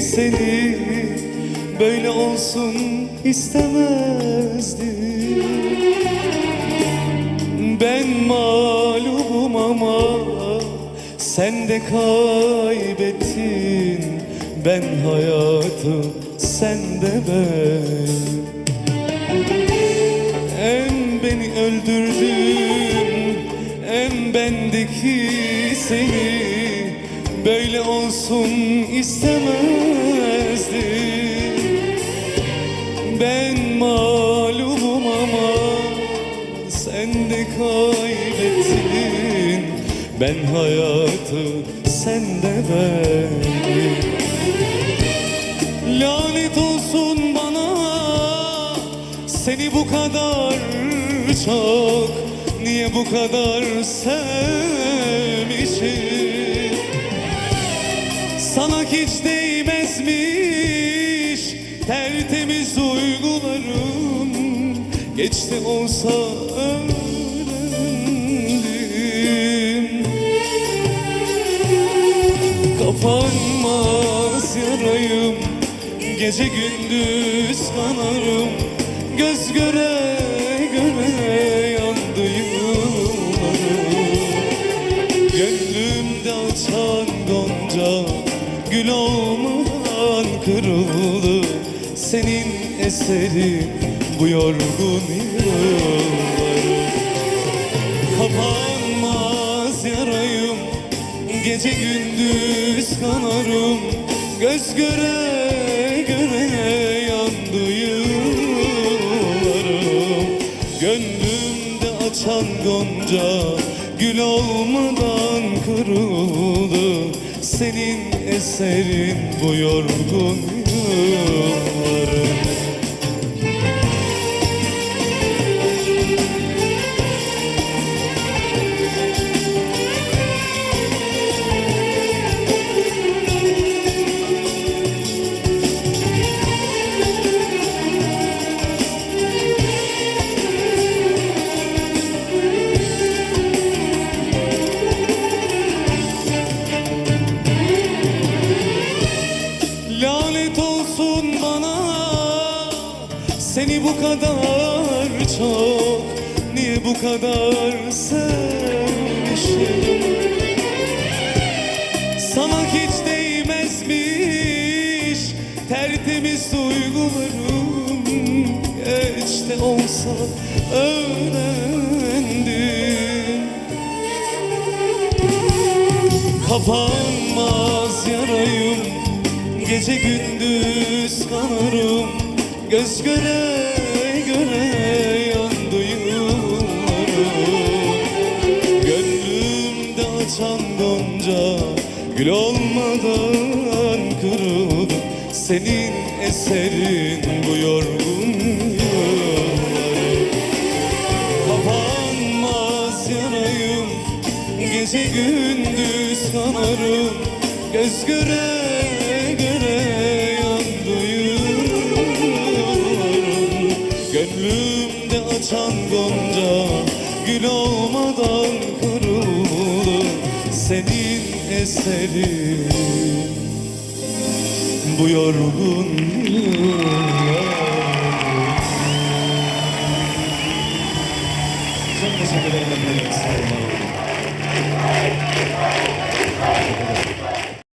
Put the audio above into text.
seni. Böyle olsun istemezdim. Ben mağlubum ama sen de kaybettin. Ben hayatı sen de ben. En beni öldürdün En bendeki seni Böyle olsun istemezdim. Ben mağlubum ama Sen de kaybettin. Ben hayatı sen de ben Lanet olsun bana Seni bu kadar çok Niye bu kadar sevmişim Sana hiç değmezmiş Tertemiz duygularım Geçti olsa öğrendim Kapanmaz yarayım Gece gündüz kanarım. Göz göre kırıldı Senin eserin bu yorgun yıllarım Kapanmaz yarayım Gece gündüz kanarım Göz göre göre yandı yıllarım. Gönlümde açan gonca Gül olmadan kırıldı Senin eserin bu yorgun yıllarım Seni bu kadar çok Niye bu kadar sevmişim? Sana hiç değmezmiş Tertemiz duygularım Geç de olsa öğrendim. Kapanmaz yarayım Gece gündüz kanarım Göz göre göre yandı yıllarım Gönlümde açan gonca Gül olmadan kırıldı. Senin eserin bu yorgun Kapanmaz yarayım Gece gündüz kanarım. Göz göre Gönlümde açan gonca Gül olmadan kırıldı Senin eserin Bu yorgun Çok teşekkür ederim. Sağ olun.